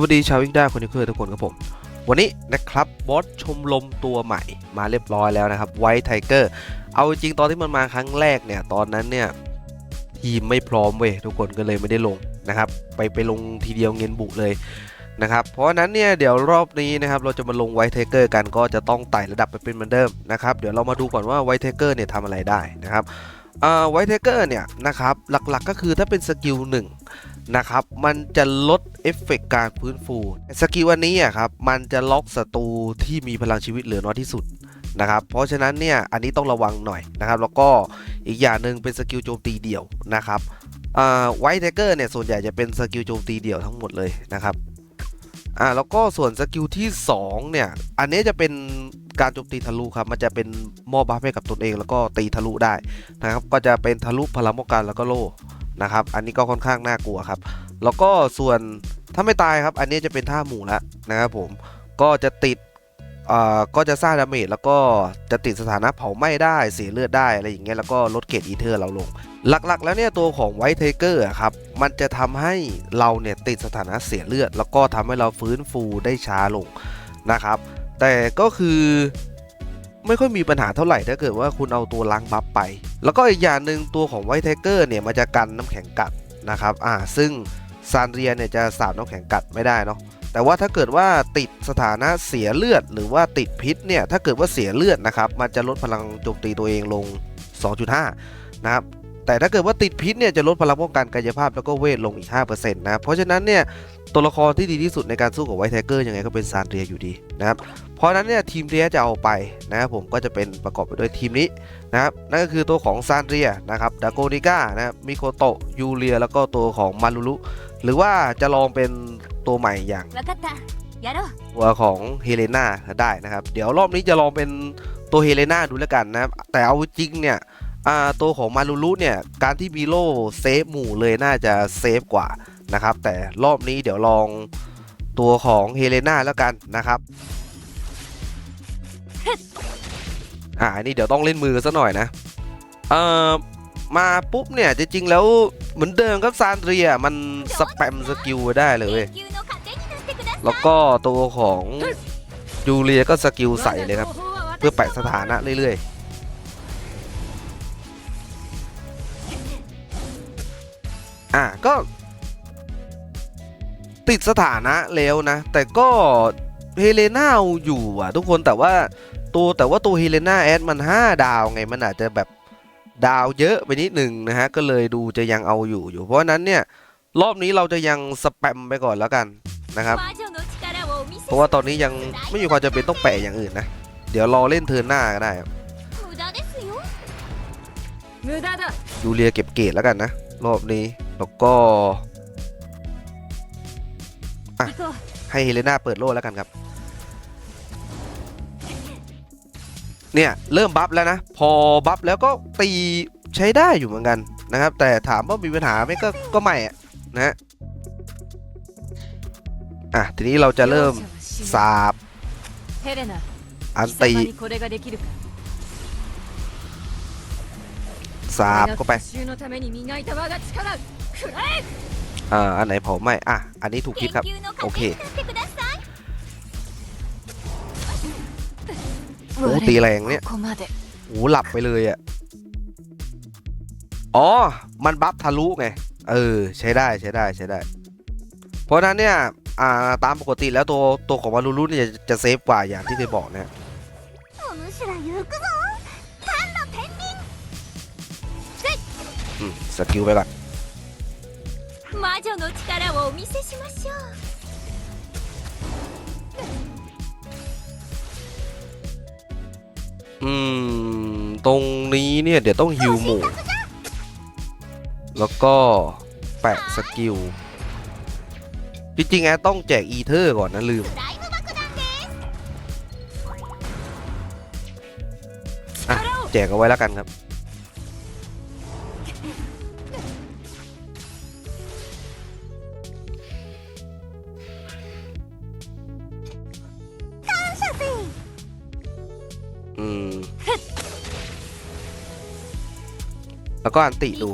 วัสดีชาววิกด้าคนที่เคยทุกคนครับผม วันนี้นะครับบอสชมรมตัวใหม่มาเรียบร้อยแล้วนะครับไวท์ไทเกอร์เอาจริงตอนที่มันมาครั้งแรกเนี่ย ตอนนั้นเนี่ย ทีมไม่พร้อมเว้ยทุกคนก็เลยไม่ได้ลงนะครับ ไปไปลงทีเดียวเงินบุเลยนะครับเพราะนั้นเนี่ยเดี๋ยวรอบนี้นะครับเราจะมาลงไวท์ไทเกอร์กันก็จะต้องไต่ระดับไปเป็นเหมือนเดิมนะครับเดี๋ยวเรามาดูก่อนว่าไวท์ไทเกอร์เนี่ยทำอะไรได้นะครับไวท์ไทเกอร์เนี่ยนะครับหลักๆก็คือถ้าเป็นสกิลหนึ่ง นะครับ มันจะลดเอฟเฟกต์การฟื้นฟูสกิลวันนี้อะครับ มันจะล็อกศัตรูที่มีพลังชีวิตเหลือน้อยที่สุดนะครับ เพราะฉะนั้นเนี่ย อันนี้ต้องระวังหน่อยนะครับ แล้วก็อีกอย่างหนึ่งเป็นสกิลโจมตีเดี่ยวนะครับไวท์แทเกอร์เนี่ย ส่วนใหญ่จะเป็นสกิลโจมตีเดี่ยวทั้งหมดเลยนะครับอ่าแล้วก็ส่วนสกิลที่ 2 เนี่ย อันนี้จะเป็นการโจมตีทะลุครับ มันจะเป็นมอบบัฟให้กับตนเองแล้วก็ตีทะลุได้นะครับ ก็จะเป็นทะลุพลังป้องกันแล้วก็โล่ นะครับ อันนี้ก็ค่อนข้างน่ากลัวครับ แล้วก็ส่วนถ้าไม่ตายครับ อันนี้จะเป็นท่าหมู่แล้วนะครับผม ก็จะติดเอ่อก็จะสร้างดาเมจแล้วก็จะติดสถานะเผาไหม้ได้เสียเลือดได้อะไรอย่างเงี้ยแล้วก็ลดเกรดอีเทอร์เราลง หลักๆ แล้วเนี่ยตัวของไวท์เทเกอร์ครับมันจะทำให้เราเนี่ยติดสถานะเสียเลือด แล้วก็ทำให้เราฟื้นฟูได้ช้าลงนะครับ แต่ก็คือไม่ค่อยมีปัญหาเท่าไหร่ถ้าเกิดว่าคุณเอาตัวล้างบัฟไป แล้วก็อีกอย่างหนึ่งตัวของไวท์ไทเกอร์เนี่ยมันจะกันน้ำแข็งกัดนะครับอ่าซึ่งซานเรียเนี่ยจะสาดน้ำแข็งกัดไม่ได้เนาะแต่ว่าถ้าเกิดว่าติดสถานะเสียเลือด หรือว่าติดพิษเนี่ยถ้าเกิดว่าเสียเลือดนะครับมันจะลดพลังโจมตีตัวเองลง 2.5 นะครับ แต่ถ้าเกิดว่าติดพิษเนี่ยจะลดพลังป้องกันกายภาพแล้วก็เวทลงอีก 5%นะเพราะฉะนั้นเนี่ยตัวละครที่ดีที่สุดในการสู้กับไวท์ไทเกอร์ยังไงก็เป็นซานเรียอยู่ดีนะครับเพราะนั้นเนี่ยทีมเรียจะเอาไปนะครับผมก็จะเป็นประกอบไปด้วยทีมนี้นะครับนั่นก็คือตัวของซานเรียนะครับดาโกนิก้านะมิโคโตะยูเรีย แล้วก็ตัวของมารุลุหรือว่าจะลองเป็นตัวใหม่อย่างตัวของเฮเลนาได้นะครับ เดี๋ยวรอบนี้จะลองเป็นตัวเฮเลนาดูแล้วกันนะครับแต่เอาจริงเนี่ย่าตัวของมารุรุเนี่ย การที่บีโร่เซฟหมู่เลยน่าจะเซฟกว่านะครับ แต่รอบนี้เดี๋ยวลองตัวของเฮเลนาแล้วกันนะครับอันนี้เดี๋ยวต้องเล่นมือซะหน่อยนะเอ่อมาปุ๊บเนี่ยจริงๆแล้วเหมือนเดิมครับซานเดียมันสแปมสกิลได้เลยแล้วก็ตัวของยูเรียก็สกิลใส่เลยครับ เพื่อแปะสถานะเรื่อยๆ ก็ ติดสถานะแล้วนะ แต่ก็เฮเลนาอยู่อะ ทุกคนแต่ว่าตัวแต่ว่าตัวเฮเลนาแอดมัน 5 ดาวไงมันอาจจะแบบดาวเยอะไปนิดหนึ่งนะฮะ ก็เลยดูจะยังเอาอยู่อยู่ เพราะนั้นเนี่ย รอบนี้เราจะยังสแปมไปก่อนแล้วกันนะครับ เพราะว่าตอนนี้ยังไม่มีความจำเป็นต้องแปะอย่างอื่นนะ เดี๋ยวรอเล่นเทินหน้าก็ได้ดูเรียเก็บเกรดแล้วกันนะ รอบนี้ แล้วก็ให้เฮเลนาเปิดโล่แล้วกันครับ เนี่ย เริ่มบัฟแล้วนะ พอบัฟแล้วก็ตีใช้ได้อยู่เหมือนกันนะครับ แต่ถามว่ามีปัญหาไหมก็ก็ไม่นะอะ ทีนี้เราจะเริ่มสาบอันตี สาบเข้าไปอ่าอันไหนเผาไหมอะ อันนี้ถูกคิดครับ โอเคโอ้ตีแรงเนี่ยโอ้หลับไปเลยอะ อ๋อ มันบัฟทะลุไง เออ ใช้ได้ใช้ได้ใช้ได้ เพราะนั้นเนี่ยอ่าตามปกติแล้วตัวตัวของวารุรุเนี่ยจะเซฟกว่าอย่างที่เคยบอกเนี่ย สกิลไปก่อน 魔女の力をお見せしましょう อืม ตรงนี้เนี่ย เดี๋ยวต้องฮิวหมู่ แล้วก็แปะสกิล จริงๆแอดต้องแจกอีเทอร์ก่อนนะลืม フライム爆弾です อ่ะ แจกเอาไว้แล้วกันครับ แล้วก็อันติดู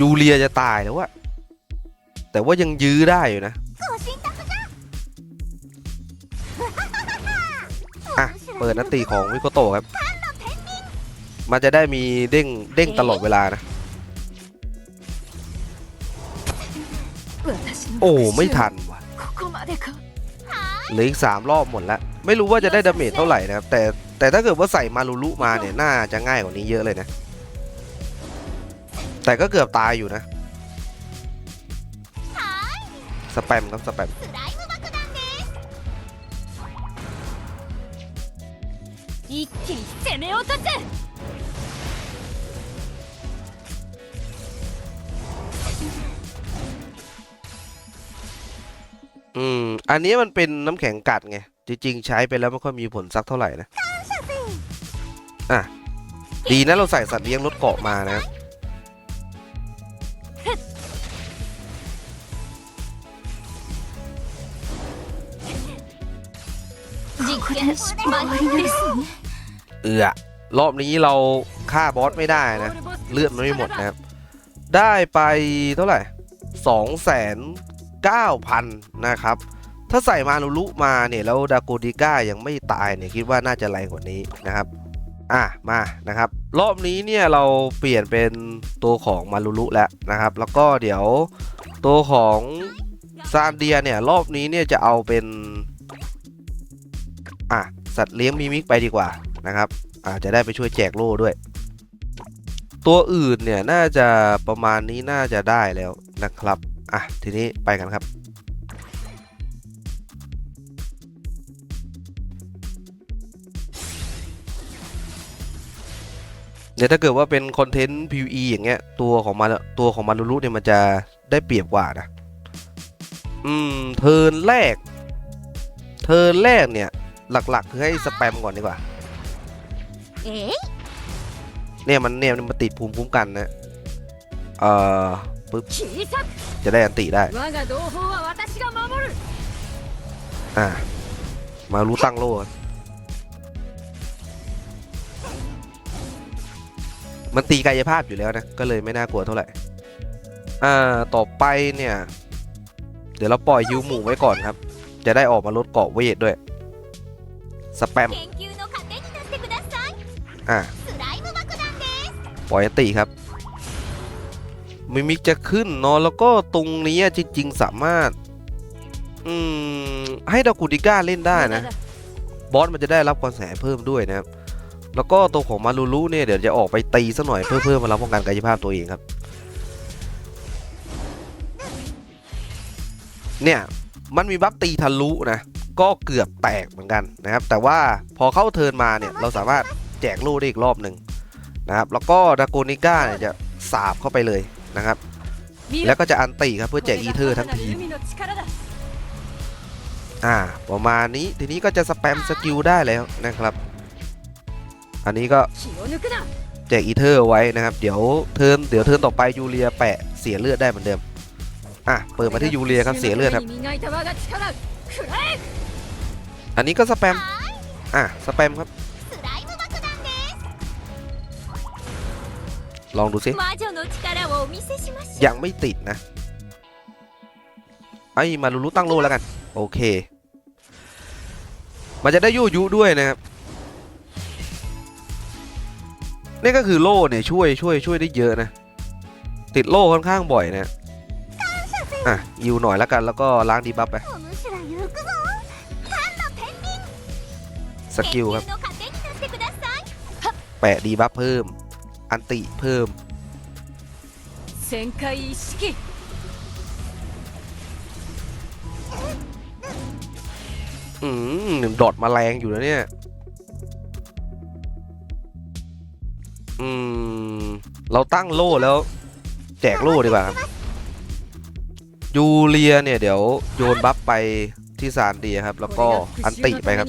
ยูเรียจะตายแล้วอะแต่ว่ายังยื้อได้อยู่นะ อะ เปิดนัตตีของวิโกโตครับ มันจะได้มีเด้งเด้งตลอดเวลานะ โอ้ 復讐 ไม่ทันว่ะ ここまでか เหลืออีกสามรอบหมดแล้ว ไม่รู้ว่าจะได้ดาเมจเท่าไหร่นะครับ แต่แต่ถ้าเกิดว่าใส่มารุลุมาเนี่ย น่าจะง่ายกว่านี้เยอะเลยนะ แต่ก็เกือบตายอยู่นะ สแปมครับสแปม 一気に攻め落とせ อืม อันนี้มันเป็นน้ำแข็งกัดไง จริงๆ ใช้ไปแล้วไม่ค่อยมีผลสักเท่าไหร่นะ อ่ะ ดีนะเราใส่สัตว์เลี้ยงรถเกาะมานะ 実験失敗ですね เอือรอบนี้เราฆ่าบอสไม่ได้นะ เลือดมันไม่หมดนะครับ ได้ไปเท่าไหร่สองแสน เก้าพันนะครับ ถ้าใส่มาลุลุมาเนี่ยแล้วดาโกดิก้ายังไม่ตายเนี่ยคิดว่าน่าจะแรงกว่านี้นะครับอะมานะครับ รอบนี้เนี่ยเราเปลี่ยนเป็นตัวของมาลุลุแล้วนะครับ แล้วก็เดี๋ยวตัวของซานเดียเนี่ยรอบนี้เนี่ยจะเอาเป็นอะสัตว์เลี้ยงมิมิกไปดีกว่านะครับอาจจะได้ไปช่วยแจกโล่ด้วย ตัวอื่นเนี่ยน่าจะประมาณนี้น่าจะได้แล้วนะครับ อะ ทีนี้ไปกันครับ เดี๋ยวถ้าเกิดว่าเป็นคอนเทนต์ PVE อย่างเงี้ย ตัวของมันตัวของมันรู้เนี่ยมันจะได้เปรียบกว่านะ อืม เทินแรก เทินแรกเนี่ย หลักๆ คือให้สแปมก่อนดีกว่าเนี่ยมันเนี่ยมันติดภูมิคุ้มกันนะ เอ่อปึ๊บ จะได้อันติได้อ่ามารู้ตั้งโลมันตีกายภาพอยู่แล้วนะ ก็เลยไม่น่ากลัวเท่าไหร่ อ่า ต่อไปเนี่ย เดี๋ยวเราปล่อยยูหมู่ไว้ก่อนครับ จะได้ออกมาลดเกาะเวทด้วย สแปม อ่า ปล่อยตีครับ มิมิกจะขึ้นเนาะแล้วก็ตรงนี้จริง ๆ สามารถ อืม ให้ดากูดิก้าเล่นได้นะ บอสมันจะได้รับกระแสเพิ่มด้วยนะครับ แล้วก็ตัวของมาลูลูเนี่ยเดี๋ยวจะออกไปตีซะหน่อยเพื่อเพิ่มมพลังป้องกันกายภาพตัวเองครับ เนี่ยมันมีบัฟตีทะลุนะ ก็เกือบแตกเหมือนกันนะครับ แต่ว่าพอเข้าเทินมาเนี่ยเราสามารถแจกลูกได้อีกรอบหนึ่งนะครับ แล้วก็ดากูนิก้าเนี่ยจะสาบเข้าไปเลย นะครับ แล้วก็จะอันติครับเพื่อแจกอีเทอร์ทั้งทีมอ่าประมาณนี้ทีนี้ก็จะสแปมสกิลได้แล้วนะครับ อันนี้ก็แจกอีเทอร์ไว้นะครับ เดี๋ยวเทิร์นเดี๋ยวเทิร์นต่อไปยูเรียแปะเสียเลือดได้เหมือนเดิมอะเปิดมาที่ยูเรียครับเสียเลือดครับ อันนี้ก็สแปมอะสแปมครับ ลองดูสิยังไม่ติดนะไอ้มารุรุตั้งโลแล้วกัน โอเค มันจะได้ยู่ยุด้วยนะครับนี่ก็คือโลเนี่ยช่วยช่วยช่วยได้เยอะนะ ติดโลค่อนข้างบ่อยนะอะอยู่หน่อยแล้วกันแล้วก็ล้างดีบัฟไปสกิลครับ แปะดีบัฟเพิ่ม อันติเพิ่มอืมหนึ่งดอดมาแรงอยู่นะเนี่ย อืม เราตั้งโล่แล้ว แจกโล่ดีกว่าครับยูเลียเนี่ยเดี๋ยวโยนบัฟไปที่ซานดีครับ แล้วก็อันติไปครับ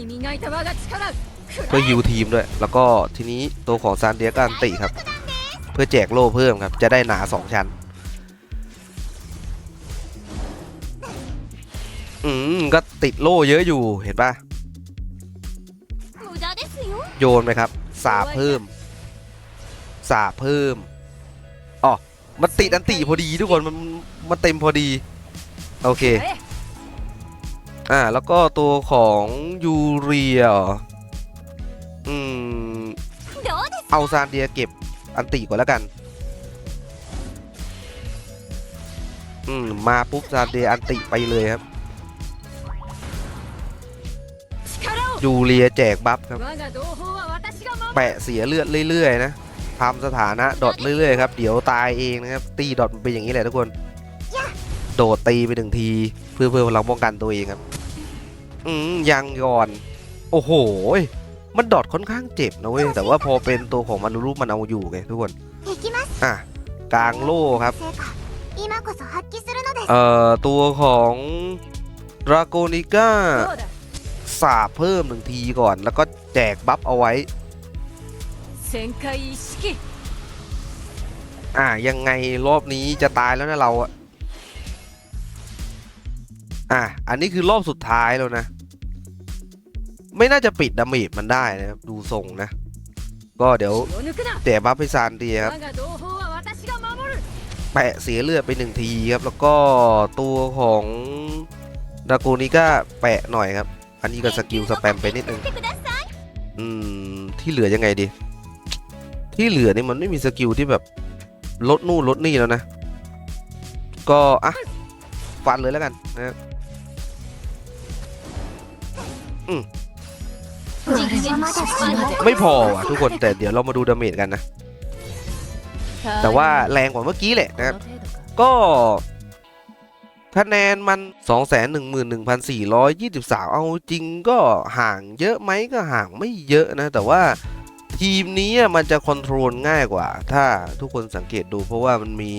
เพื่อฮิวทีมด้วย แล้วก็ทีนี้ตัวของซานเดียกันติครับ เพื่อแจกโล่เพิ่มครับ จะได้หนาสองชั้น อืม ก็ติดโล่เยอะอยู่เห็นปะโยนไหมครับ สาเพิ่ม สาเพิ่มอ๋อมันติดอันติพอดีทุกคนมันมันเต็มพอดี โอเค อ่า แล้วก็ตัวของยูเรีย อืม เอาซานเดียเก็บอันตีก่อนแล้วกัน อืม มาปุ๊บซานเดียอันติไปเลยครับยูเลียแจกบัฟครับ แปะเสียเลือดเรื่อยๆนะทำสถานะดอทเรื่อยๆครับ เดี๋ยวตายเองนะครับ ตีดอทมัเป็นอย่างนี้แหละทุกคน โดดตีไปหนึ่งที เพื่อเพื่อเราป้องกันตัวเองครับ อืมยังย่อน โอ้โห มันดอดค่อนข้างเจ็บนะเว้ย แต่ว่าพอเป็นตัวของมันรูปมันเอาอยู่ไงทุกคน อะกลางโล่ครับ เอ่อ ตัวของดราโกนิก้าสาบเพิ่มหนึ่งทีก่อน แล้วก็แจกบัฟเอาไว้ อ่ายังไงรอบนี้จะตายแล้วนะเราอะ อะ อันนี้คือรอบสุดท้ายแล้วนะ ไม่น่าจะปิดดาเมจมันได้นะครับดูทรงนะ ก็เดี๋ยวแตะบัฟไปซานดีครับแปะเสียเลือดไปหนึ่งทีครับ แล้วก็ตัวของดากูนี้ก็แปะหน่อยครับ อันนี้ก็สกิลสแปมไปนิดนึงอืมที่เหลือยังไงดี ที่เหลือนี่มันไม่มีสกิลที่แบบลดนู่นลดนี่แล้วนะ ก็อะฟันเลยแล้วกันนะคอืม ไม่พอว่ะทุกคนแต่เดี๋ยวเรามาดูดาเมจกันนะ แต่ว่าแรงกว่าเมื่อกี้แหละนะครับ ก็คะแนนมัน 211,423 เอาจริงก็ห่างเยอะไหมก็ห่างไม่เยอะนะ แต่ว่าทีมนี้อะมันจะคอนโทรลง่ายกว่า ถ้าทุกคนสังเกตดูเพราะว่ามันมี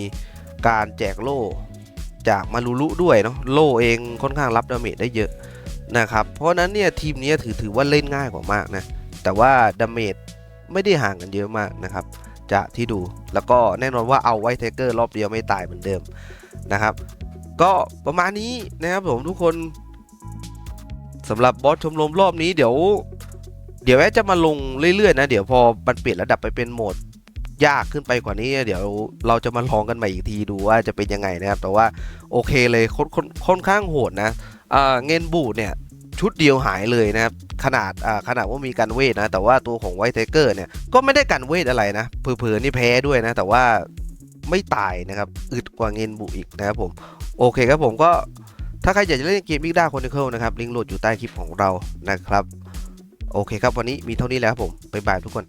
การแจกโล่จากมารุลุด้วยเนาะโล่เองค่อนข้างรับดาเมจได้เยอะ นะครับ เพราะนั้นเนี่ยทีมนี้ถือถือว่าเล่นง่ายกว่ามากนะ แต่ว่าดาเมจไม่ได้ห่างกันเยอะมากนะครับจากที่ดู แล้วก็แน่นอนว่าเอาไว้เทเกอร์รอบเดียวไม่ตายเหมือนเดิมนะครับ ก็ประมาณนี้นะครับผมทุกคนสำหรับบอสชมรมรอบนี้เดี๋ยว เดี๋ยวแอจะมาลงเรื่อยๆนะ เดี๋ยวพอมันเปลี่ยนระดับไปเป็นโหมดยากขึ้นไปกว่านี้เดี๋ยวเราจะมาลองกันใหม่อีกทีดูว่าจะเป็นยังไงนะครับ แต่ว่าโอเคเลยค่อนค่อนข้างโหดนะ เงินบูดเนี่ยชุดเดียวหายเลยนะครับขนาดขนาดว่ามีการเวทนะ แต่ว่าตัวของไวท์เทเกอร์เนี่ยก็ไม่ได้กันเวทอะไรนะเผลอๆนี่แพ้ด้วยนะ แต่ว่าไม่ตายนะครับอึดกว่าเงินบุอีกนะครับผมโอเคครับผมก็ถ้าใครอยากจะเล่นเกม Big Data Chronicle นะครับลิงก์โหลดอยู่ใต้คลิปของเรานะครับ โอเคครับวันนี้มีเท่านี้แล้วครับผมบ๊ายบายทุกคน